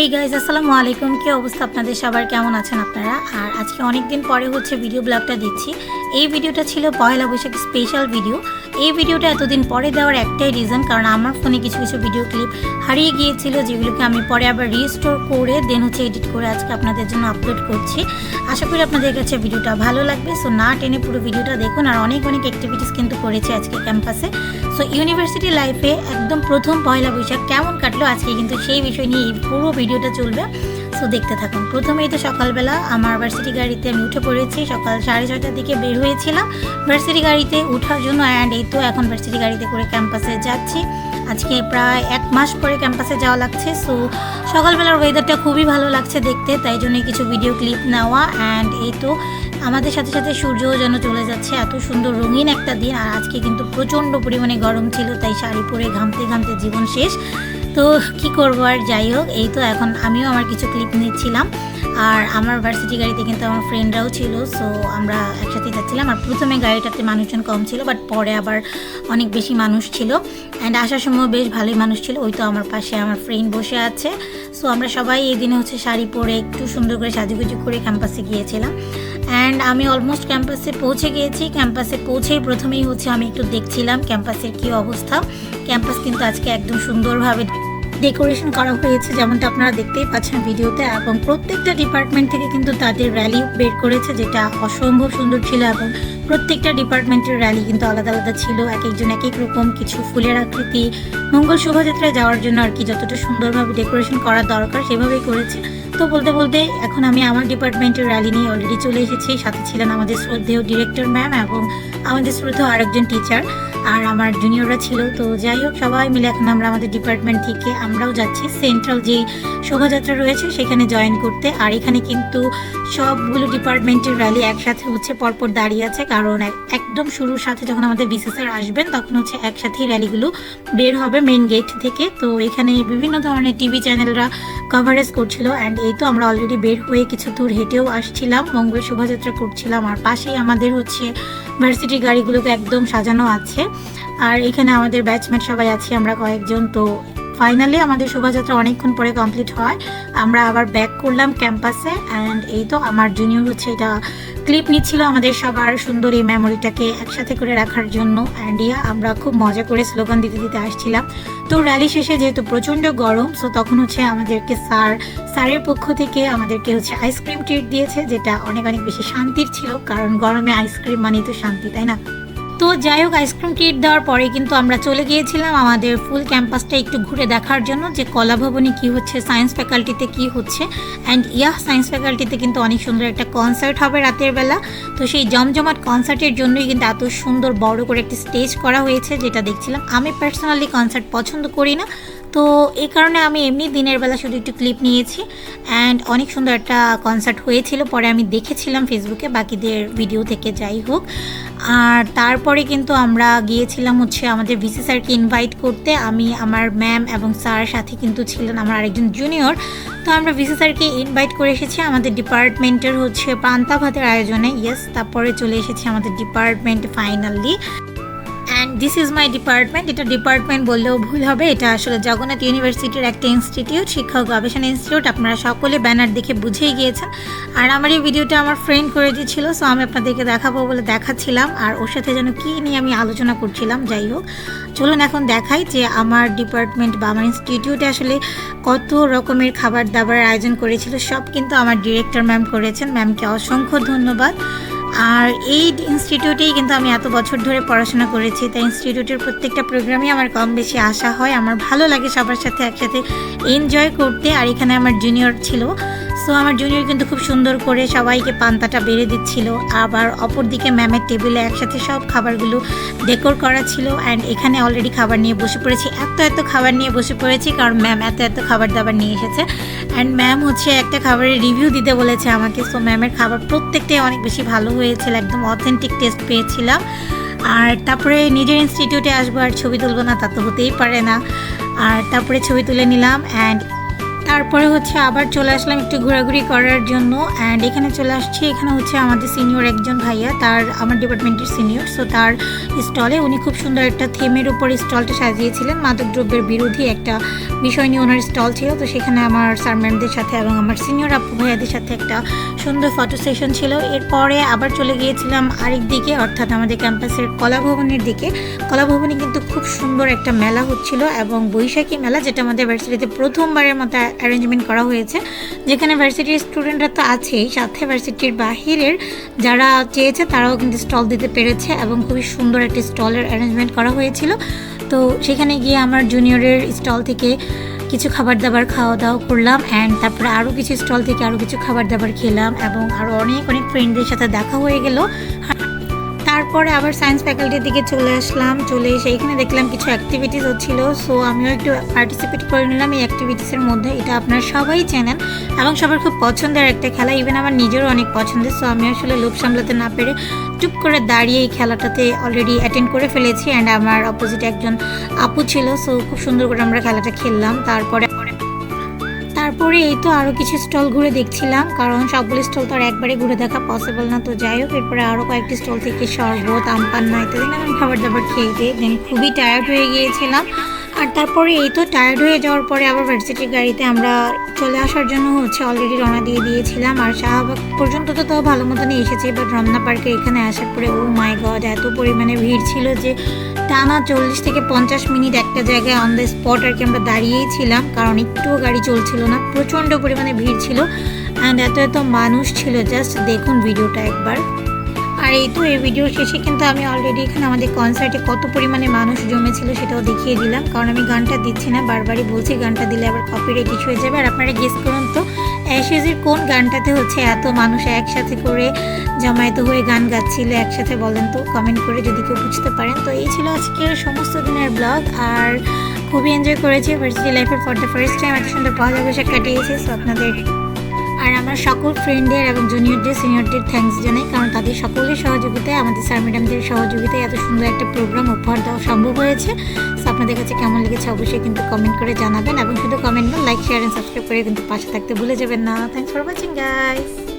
Hey guys আসসালামু আলাইকুম। কি অবস্থা আপনাদের? সবার কেমন আছেন আপনারা? আর আজকে অনেক দিন পরে হচ্ছে ভিডিও ব্লগটা দিচ্ছি। এই ভিডিওটা ছিল পয়লা বৈশাখ স্পেশাল ভিডিও এই ভিডিওটা এতদিন পরে দেওয়ার একটাই রিজন কারণ আমার ফোনে কিছু কিছু ভিডিও ক্লিপ হারিয়ে গিয়েছিল, যেগুলোকে আমি পরে আবার রিস্টোর করে দেন হচ্ছে এডিট করে আজকে আপনাদের জন্য আপলোড করছি। আশা করি আপনাদের কাছে ভিডিওটা ভালো লাগবে। সো না টেনে পুরো ভিডিওটা দেখুন, আর অনেক অনেক অ্যাক্টিভিটিস কিন্তু করেছে আজকে ক্যাম্পাসে সো ইউনিভার্সিটি লাইফে একদম প্রথম পয়লা বৈশাখ কেমন কাটলো, আজকে কিন্তু সেই বিষয় নিয়ে এই পুরো ভিডিওটা চলবে। সো দেখতে থাকুন। প্রথমেই তো সকালবেলা আমার ভার্সিটি গাড়িতে আমি উঠে পড়েছি। সকাল সাড়ে ছয়টার দিকে বের হয়েছিলাম। ভার্সিটি গাড়িতে ওঠার জন্য অ্যান্ড এই তো এখন ভার্সিটি গাড়িতে করে ক্যাম্পাসে যাচ্ছি। আজকে প্রায় এক মাস পরে ক্যাম্পাসে যাওয়া লাগছে। সো সকালবেলার ওয়েদারটা খুবই ভালো লাগছে দেখতে। তাই জন্য কিছু ভিডিও ক্লিপ নেওয়া অ্যান্ড এই তো আমাদের সাথে সাথে সূর্যও যেন চলে যাচ্ছে। এত সুন্দর রঙিন একটা দিন। আর আজকে কিন্তু প্রচণ্ড পরিমাণে গরম ছিল। তাই শাড়ি পরে ঘামতে ঘামতে জীবন শেষ। তো কি করব আর? যাই হোক, এই তো এখন আমিও আমার কিছু ক্লিপ নিচ্ছিলাম। আর আমার ভার্সিটি গাড়িতে কিন্তু আমার ফ্রেন্ডরাও ছিল সো আমরা একসাথে যাচ্ছিলাম। আর প্রথমে গাড়িটাতে মানুষজন কম ছিল বাট পরে আবার অনেক বেশি মানুষ ছিল। অ্যান্ড আসার সময় বেশ ভালোই মানুষ ছিল, ওই তো আমার পাশে আমার ফ্রেন্ড বসে আছে। সো আমরা সবাই এই দিনে হচ্ছে শাড়ি পরে একটু সুন্দর করে সাজুগুজু করে ক্যাম্পাসে গিয়েছিলাম। অ্যান্ড আমি অলমোস্ট ক্যাম্পাসে পৌঁছে গিয়েছি। ক্যাম্পাসে পৌঁছেই প্রথমেই হচ্ছে আমি একটু দেখছিলাম ক্যাম্পাসের কী অবস্থা। ক্যাম্পাস কিন্তু আজকে একদম সুন্দরভাবে ডেকোরেশন করা হয়েছে, যেমনটা আপনারা দেখতেই পাচ্ছেন ভিডিওতে। এবং প্রত্যেকটা ডিপার্টমেন্ট থেকে কিন্তু তাদের র্যালি বের করেছে, যেটা অসম্ভব সুন্দর ছিল। এবং প্রত্যেকটা ডিপার্টমেন্টের র্যালি কিন্তু আলাদা আলাদা ছিল। এক একজন এক এক রকম কিছু ফুলের আকৃতি। মঙ্গল শোভাযাত্রায় যাওয়ার জন্য আর কি যতটা সুন্দরভাবে ডেকোরেশন করা দরকার, সেভাবেই করেছে। তো বলতে বলতে এখন আমি আমার ডিপার্টমেন্টের র্যালি নিয়ে অলরেডি চলে এসেছি। সাথে ছিলেন আমাদের শ্রদ্ধেয় ডিরেক্টর ম্যাম এবং আমাদের শ্রদ্ধেয় আরেকজন টিচার আর আমার জুনিয়ররা ছিল, তো যাই হোক, সবাই মিলে এখন আমরা আমাদের ডিপার্টমেন্ট থেকে আমরাও যাচ্ছি সেন্ট্রাল যে শোভাযাত্রা রয়েছে সেখানে জয়েন করতে। আর এখানে কিন্তু সবগুলো ডিপার্টমেন্টের র্যালি একসাথে হচ্ছে পরপর দাঁড়িয়ে আছে, কারণ একদম শুরুর সাথে যখন আমাদের বিসিএসআর আসবেন, তখন হচ্ছে একসাথেই র্যালিগুলো বের হবে মেন গেট থেকে। তো এখানে বিভিন্ন ধরনের টিভি চ্যানেলরা কভারেজ করছিল অ্যান্ড এই তো আমরা অলরেডি বের হয়ে কিছু দূর হেঁটেও আসছিলাম, মঙ্গল শোভাযাত্রা করছিলাম। আর পাশেই আমাদের হচ্ছে ভার্সিটি গাড়িগুলোকে একদম সাজানো আছে। আর এখানে আমাদের ব্যাচমেট সবাই আছি, আমরা কয়েকজন। তো ফাইনালি আমাদের শোভাযাত্রা অনেকক্ষণ পরে কমপ্লিট হয়। আমরা আবার ব্যাক করলাম ক্যাম্পাসে অ্যান্ড এই তো আমার জুনিয়র হচ্ছে এটা ক্লিপ নিচ্ছিল আমাদের সবার সুন্দর এই মেমোরিটাকে একসাথে করে রাখার জন্য। অ্যান্ড ইয়া, আমরা খুব মজা করে স্লোগান দিতে দিতে আসছিলাম। তো র্যালি শেষে যেহেতু প্রচণ্ড গরম সো তখন হচ্ছে আমাদেরকে স্যার, স্যারের পক্ষ থেকে আমাদেরকে হচ্ছে আইসক্রিম ট্রিট দিয়েছে, যেটা অনেক অনেক বেশি শান্তির ছিল, কারণ গরমে আইসক্রিম মানেই তো শান্তি, তাই না? তো যাই হোক, আইসক্রিম ট্রিট দেওয়ার পরে কিন্তু আমরা চলে গিয়েছিলাম আমাদের ফুল ক্যাম্পাসটা একটু ঘুরে দেখার জন্য যে কলা ভবনে কী হচ্ছে সায়েন্স ফ্যাকাল্টিতে কি হচ্ছে। অ্যান্ড ইয়াহ সায়েন্স ফ্যাকাল্টিতে কিন্তু অনেক সুন্দর একটা কনসার্ট হবে রাতের বেলা। তো সেই জমজমাট কনসার্টের জন্যই কিন্তু এত সুন্দর বড় করে একটি স্টেজ করা হয়েছে, যেটা দেখছিলাম। আমি পার্সোনালি কনসার্ট পছন্দ করি না তো এই কারণে আমি এমনি দিনের বেলা শুধু একটু ক্লিপ নিয়েছি অ্যান্ড অনেক সুন্দর একটা কনসার্ট হয়েছিল। পরে আমি দেখেছিলাম ফেসবুকে বাকিদের ভিডিও থেকে যাই হোক। আর তারপরে কিন্তু আমরা গিয়েছিলাম হচ্ছে আমাদের ভিসি স্যারকে ইনভাইট করতে। আমি, আমার ম্যাম এবং স্যার সাথে কিন্তু ছিলেন আমার আরেকজন জুনিয়র তো আমরা ভিসি স্যারকে ইনভাইট করে এসেছি আমাদের ডিপার্টমেন্টের হচ্ছে পান্তা ভাতের আয়োজনে। ইয়েস তারপরে চলে এসেছি আমাদের department finally and this is my department এটা ডিপার্টমেন্ট বললেও ভুল হবে। এটা আসলে জগন্নাথ ইউনিভার্সিটির একটা ইনস্টিটিউট শিক্ষা গবেষণা ইনস্টিটিউট আপনারা সকলে ব্যানার দেখে বুঝেই গিয়েছেন। আর আমার এই ভিডিওটা আমার ফ্রেন্ড করে দিয়েছিল সো আমি আপনাদেরকে দেখাবো বলে দেখাচ্ছিলাম। আর ওর সাথে যেন কী নিয়ে আমি আলোচনা করছিলাম, যাই হোক। চলুন এখন দেখাই যে আমার ডিপার্টমেন্ট বা আমার ইনস্টিটিউটে আসলে কত রকমের খাবার দাবার আয়োজন করেছিল। সব কিন্তু আমার ডিরেক্টর ম্যাম করেছেন। ম্যামকে অসংখ্য ধন্যবাদ। আর এই ইনস্টিটিউটেই কিন্তু আমি এত বছর ধরে পড়াশোনা করেছি, তাই ইনস্টিটিউটের প্রত্যেকটা প্রোগ্রামই আমার কম বেশি আসা হয়, আমার ভালো লাগে সবার সাথে একসাথে এনজয় করতে, আর এখানে আমার জুনিয়র ছিল। সো আমার জুনিয়র কিন্তু খুব সুন্দর করে সবাইকে পান্তাটা বেড়ে দিচ্ছিল, আবার অপরদিকে ম্যামের টেবিলে একসাথে সব খাবারগুলো ডেকোর করা ছিল অ্যান্ড এখানে অলরেডি খাবার নিয়ে বসে পড়েছি। এত এত খাবার নিয়ে বসে পড়েছি, কারণ ম্যাম এত এত খাবার দাবার নিয়ে এসেছে। অ্যান্ড ম্যাম হচ্ছে একটা খাবারের রিভিউ দিতে বলেছে আমাকে। সো ম্যামের খাবার প্রত্যেকটাই অনেক বেশি ভালো হয়েছিল, একদম অথেন্টিক টেস্ট পেয়েছিলাম। আর তারপরে নিজের ইনস্টিটিউটে আসব আর ছবি তুলবো না, তা তো হতেই পারে না। আর তারপরে ছবি তুলে নিলাম অ্যান্ড তারপরে হচ্ছে আবার চলে আসলাম একটু ঘোরাঘুরি করার জন্য অ্যান্ড এখানে চলে আসছি। এখানে হচ্ছে আমাদের সিনিয়র একজন ভাইয়া, তার, আমার ডিপার্টমেন্টের সিনিয়র সো তার স্টলে উনি খুব সুন্দর একটা থিমের উপর স্টলটা সাজিয়েছিলেন। মাদকদ্রব্যের বিরোধী একটা বিষয় নিয়ে ওনার স্টল ছিল, তো সেখানে আমার স্যার ম্যামদের সাথে এবং আমার সিনিয়র আপু ভাইয়াদের সাথে একটা সুন্দর ফটো সেশন ছিল। এরপরে আবার চলে গিয়েছিলাম আরেক দিকে, অর্থাৎ আমাদের ক্যাম্পাসের কলাভবনের দিকে। কলাভবনে কিন্তু খুব সুন্দর একটা মেলা হচ্ছিল এবং বৈশাখী মেলা, যেটা আমাদের ভার্সিটিতে প্রথমবারের মতো অ্যারেঞ্জমেন্ট করা হয়েছে। যেখানে ভার্সিটির স্টুডেন্টরা তো আছেই, সাথে ভার্সিটির বাহিরের যারা চেয়েছে তারাও কিন্তু স্টল দিতে পেরেছে এবং খুবই সুন্দর একটি স্টলের অ্যারেঞ্জমেন্ট করা হয়েছিল। তো সেখানে গিয়ে আমার জুনিয়রের স্টল থেকে কিছু খাবার দাবার খাওয়া দাওয়া করলাম অ্যান্ড তারপরে আরও কিছু স্টল থেকে আরও কিছু খাবার দাবার খেলাম এবং আরও অনেক অনেক ফ্রেন্ডদের সাথে দেখা হয়ে গেল। তারপরে আবার সায়েন্স ফ্যাকাল্টির দিকে চলে আসলাম। চলে এসে এখানে দেখলাম কিছু অ্যাক্টিভিটিস হচ্ছিল সো আমিও একটু পার্টিসিপেট করে নিলাম এই অ্যাক্টিভিটিসের মধ্যে। এটা আপনারা সবাই চেনেন এবং সবার খুব পছন্দের একটা খেলা। ইভেন আমার নিজেরও অনেক পছন্দের। সো আমি আসলে লোভ সামলাতে না পেরে চুপ করে দাঁড়িয়ে এই খেলাটাতে অলরেডি অ্যাটেন্ড করে ফেলেছি। অ্যান্ড আমার অপোজিট একজন আপু ছিল। সো খুব সুন্দর করে আমরা খেলাটা খেললাম। তারপরে তারপরে এই তো আরও কিছু স্টল ঘুরে দেখছিলাম, কারণ সবগুলো স্টল তো আর একবারে ঘুরে দেখা পসিবল না, তো যাই হোক, এরপরে আরও কয়েকটি স্টল থেকে শরবত আমপান্না ইত্যাদি নানান খাবার দাবার খেয়ে দিয়ে দেন খুবই টায়ার্ড হয়ে গিয়েছিলাম। আর তারপরে এই তো টায়ার্ড হয়ে যাওয়ার পরে আবার ভার্সিটির গাড়িতে আমরা চলে আসার জন্য হচ্ছে অলরেডি রওনা দিয়ে দিয়েছিলাম। আর শাহবাগ পর্যন্ত তো তাও ভালো মতনই এসেছি বাট রমনা পার্কে এখানে আসার পরে ও মাই গড এত পরিমাণে ভিড় ছিল যে টানা চল্লিশ থেকে পঞ্চাশ মিনিট একটা জায়গায় অন দ্য স্পট আর কি আমরা দাঁড়িয়েই ছিলাম, কারণ একটুও গাড়ি চলছিল না, প্রচণ্ড পরিমাণে ভিড় ছিল অ্যান্ড এত এত মানুষ ছিল জাস্ট দেখুন ভিডিওটা একবার। আর এই তো এই ভিডিও শেষে কিন্তু আমি অলরেডি এখানে আমাদের কনসার্টে কত পরিমাণে মানুষ জমেছিল সেটাও দেখিয়ে দিলাম। কারণ আমি গানটা দিচ্ছি না, বারবারই বলছি গানটা দিলে আবার কপিরাইট ইস্যু হয়ে যাবে। আর আপনারা গেস করুন তো অ্যাশেজের কোন গানটাতে হচ্ছে এত মানুষ একসাথে করে জমায়েত হয়ে গান গাচ্ছিল একসাথে বলেন তো কমেন্ট করে যদি কেউ বুঝতে পারেন। তো এই ছিল আজকের সমস্ত দিনের ব্লগ আর খুবই এনজয় করেছি ভার্সিটি লাইফের ফর দ্য ফার্স্ট টাইম এত সুন্দর পয়লা বৈশাখ কাটিয়েছি সো আপনাদের আর আমার সকল ফ্রেন্ডদের এবং জুনিয়রদের সিনিয়রদের থ্যাংকস জানাই, কারণ তাদের সকলের সহযোগিতায়, আমাদের স্যার ম্যাডামদের সহযোগিতায় এত সুন্দর একটা প্রোগ্রাম উপহার দেওয়া সম্ভব হয়েছে। সো আপনাদের কাছে কেমন লেগেছে অবশ্যই কিন্তু কমেন্ট করে জানাবেন এবং শুধু কমেন্ট না লাইক শেয়ার অ্যান্ড সাবস্ক্রাইব করে কিন্তু পাশে থাকতে ভুলে যাবেন না। Thanks for watching guys